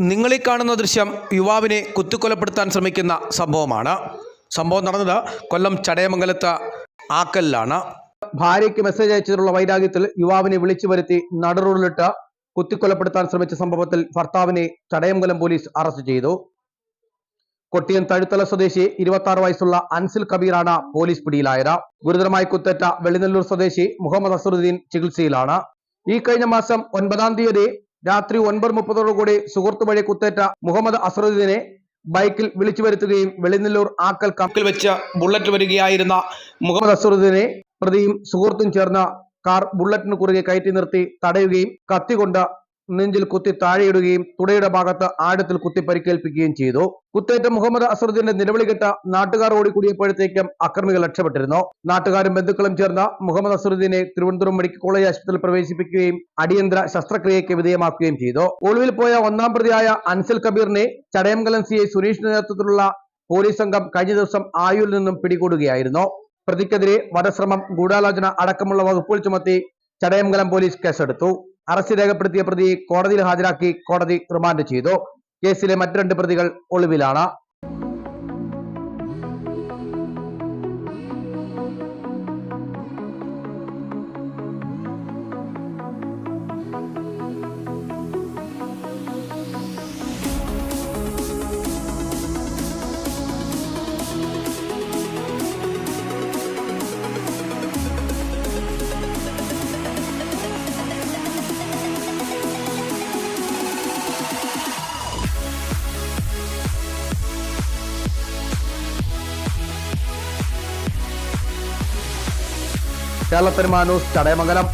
നിങ്ങളീ കാണുന്ന ദൃശ്യം യുവാവിനെ കുത്തിക്കൊലപ്പെടുത്താൻ ശ്രമിക്കുന്ന സംഭവമാണ്. സംഭവം നടന്നത് കൊല്ലം ചടയമംഗലത്ത് ആക്കലിലാണ്. ഭാര്യയ്ക്ക് മെസ്സേജ് അയച്ചതിലുള്ള വൈരാഗ്യത്തിൽ യുവാവിനെ വിളിച്ചു വരുത്തി നടുറൂളിലിട്ട് കുത്തിക്കൊലപ്പെടുത്താൻ ശ്രമിച്ച സംഭവത്തിൽ ഭർത്താവിനെ ചടയമംഗലം പോലീസ് അറസ്റ്റ് ചെയ്തു. കൊട്ടിയം തഴുത്തല സ്വദേശി ഇരുപത്തി വയസ്സുള്ള അൻസിൽ കബീറാണ് പോലീസ് പിടിയിലായത്. ഗുരുതരമായി കുത്തേറ്റ വെളിനെല്ലൂർ സ്വദേശി മുഹമ്മദ് അസറുദ്ദീൻ ചികിത്സയിലാണ്. ഈ കഴിഞ്ഞ മാസം ഒൻപതാം തീയതി രാത്രി ഒൻപത് മുപ്പതോടുകൂടി സുഹൃത്ത് വഴി കുത്തേറ്റ മുഹമ്മദ് അസറുദ്ദീനെ ബൈക്കിൽ വിളിച്ചു വരുത്തുകയും വെളിനെല്ലൂർ ആക്കൽ കമ്പിൽ വെച്ച് ബുള്ളറ്റ് വരികയായിരുന്ന മുഹമ്മദ് അസറുദ്ദീനെ പ്രതിയും സുഹൃത്തും ചേർന്ന കാർ ബുള്ളറ്റിന് കുറുകെ കയറ്റി നിർത്തി തടയുകയും കത്തി കൊണ്ട് നെഞ്ചിൽ കുത്തി താഴെയിടുകയും തുടയുടെ ഭാഗത്ത് ആഴത്തിൽ കുത്തി പരിക്കേൽപ്പിക്കുകയും ചെയ്തു. കുത്തേറ്റ മുഹമ്മദ് അസറുദ്ദീന്റെ നിലവിളി കെട്ട നാട്ടുകാർ ഓടിക്കൂടിയപ്പോഴത്തേക്കും അക്രമികൾ രക്ഷപ്പെട്ടിരുന്നു. നാട്ടുകാരും ബന്ധുക്കളും ചേർന്ന മുഹമ്മദ് അസറുദ്ദീനെ തിരുവനന്തപുരം മെഡിക്കൽ കോളേജ് ആശുപത്രിയിൽ പ്രവേശിപ്പിക്കുകയും അടിയന്തര ശസ്ത്രക്രിയയ്ക്ക് വിധേയമാക്കുകയും ചെയ്തു. ഒളിവിൽ പോയ ഒന്നാം പ്രതിയായ അൻസൽ കബീറിനെ ചടയമംഗലം സി ഐ നേതൃത്വത്തിലുള്ള പോലീസ് സംഘം കഴിഞ്ഞ ദിവസം ആയുവിൽ നിന്നും പിടികൂടുകയായിരുന്നു. പ്രതിക്കെതിരെ വധശ്രമം ഗൂഢാലോചന അടക്കമുള്ള വകുപ്പുകൾ ചുമത്തി ചടയമംഗലം പോലീസ് കേസെടുത്തു. അറസ്റ്റ് രേഖപ്പെടുത്തിയ പ്രതിയെ കോടതിയിൽ ഹാജരാക്കി കോടതി റിമാൻഡ് ചെയ്തു. കേസിലെ മറ്റു രണ്ട് പ്രതികൾ ഒളിവിലാണ്. കേരളത്തിന് മാനൂസ് ചടയമംഗലം.